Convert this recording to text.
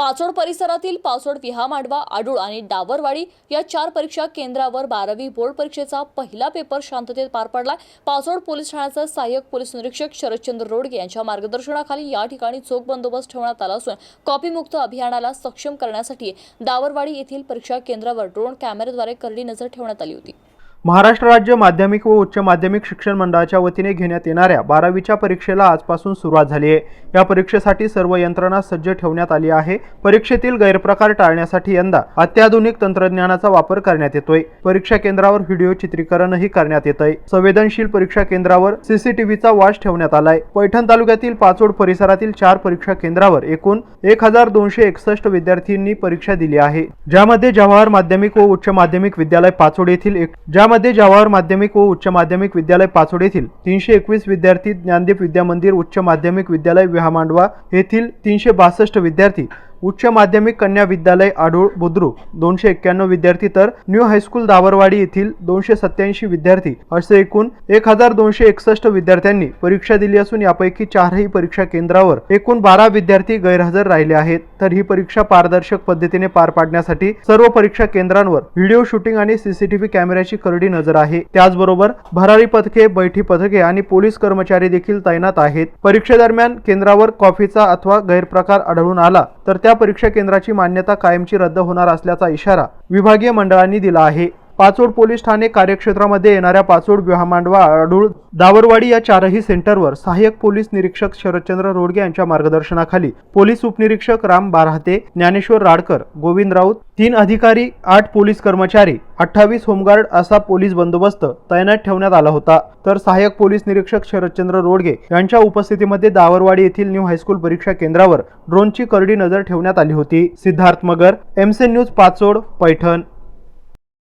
पाचोड परिसरातील पाचोड विहामांडवा आडूळ आणि डावरवाडी या चार परीक्षा केंद्रावर बारावी बोर्ड परीक्षेचा पहिला पेपर शांततेत पार पडला पाचोड पोलीस ठाण्याचे सहाय्यक पोलीस निरीक्षक शरदचंद्र रोडगे यांच्या मार्गदर्शनाखाली या ठिकाणी चोख बंदोबस्त ठेवण्यात आला असून कॉपीमुक्त अभियानाला सक्षम करण्यासाठी डावरवाडी येथील परीक्षा केंद्रावर ड्रोन कॅमेऱ्याद्वारे करडी नजर ठेवण्यात आली होती. महाराष्ट्र राज्य माध्यमिक व उच्च माध्यमिक शिक्षण मंडळाच्या वतीने घेण्यात येणाऱ्या बारावीच्या परीक्षेला आजपासून सुरुवात झाली आहे. या परीक्षेसाठी सर्व यंत्रणा सज्ज ठेवण्यात आली आहे. परीक्षेतील गैरप्रकार टाळण्यासाठी यंदा अत्याधुनिक तंत्रज्ञानाचा वापर करण्यात येतोय. परीक्षा केंद्रावर व्हिडिओ चित्रीकरणही करण्यात येत आहे संवेदनशील परीक्षा केंद्रावर सीसीटीव्हीचा वाश ठेवण्यात आलाय. पैठण तालुक्यातील पाचोड परिसरातील चार परीक्षा केंद्रावर एकूण एक हजार दोनशे एकसष्ट विद्यार्थ्यांनी परीक्षा दिली आहे. ज्यामध्ये जवाहर माध्यमिक व उच्च माध्यमिक विद्यालय पाचोड येथील एक ज्या यामध्ये जवाहर माध्यमिक व उच्च माध्यमिक विद्यालय पाचोड येथील तीनशे एकवीस विद्यार्थी ज्ञानदीप विद्या मंदिर उच्च माध्यमिक विद्यालय विहामांडवा येथील तीनशे बासष्ट विद्यार्थी उच्च माध्यमिक कन्या विद्यालय आडूळ बुद्रुक दोनशे एक्क्याण्णव विद्यार्थी तर न्यू हायस्कूल दावरवाडी येथील दोनशे सत्याऐंशी विद्यार्थी असे एकूण एक हजार दोनशे एकसष्ट विद्यार्थ्यांनी परीक्षा दिली असून यापैकी चारही परीक्षा केंद्रावर एकूण बारा विद्यार्थी गैरहजर राहिले आहेत. तर ही परीक्षा पारदर्शक पद्धतीने पार पाडण्यासाठी सर्व परीक्षा केंद्रांवर व्हिडिओ शूटिंग आणि सीसीटीव्ही कॅमेऱ्याची करडी नजर आहे. त्याचबरोबर भरारी पथके बैठी पथके आणि पोलीस कर्मचारी देखील तैनात आहेत. परीक्षेदरम्यान केंद्रावर कॉफीचा अथवा गैरप्रकार आढळून आला तर त्या परीक्षा केंद्राची मान्यता कायमची रद्द होणार असल्याचा इशारा विभागीय मंडळांनी दिला आहे. पाचोड पोलीस ठाणे कार्यक्षेत्रामध्ये येणाऱ्या पाचोड विहामांडवा आडूळ दावरवाडी या चारही सेंटरवर सहाय्यक पोलीस निरीक्षक शरदचंद्र रोडगे यांच्या मार्गदर्शनाखाली पोलीस उपनिरीक्षक राम बारहाते ज्ञानेश्वर राडकर गोविंद राऊत तीन अधिकारी आठ पोलीस कर्मचारी अठ्ठावीस होमगार्ड असा पोलीस बंदोबस्त तैनात ठेवण्यात आला होता. तर सहाय्यक पोलीस निरीक्षक शरदचंद्र रोडगे यांच्या उपस्थितीमध्ये दावरवाडी येथील न्यू हायस्कूल परीक्षा केंद्रावर ड्रोनची करडी नजर ठेवण्यात आली होती. सिद्धार्थ मगर एमसे न्यूज पाचोड पैठण.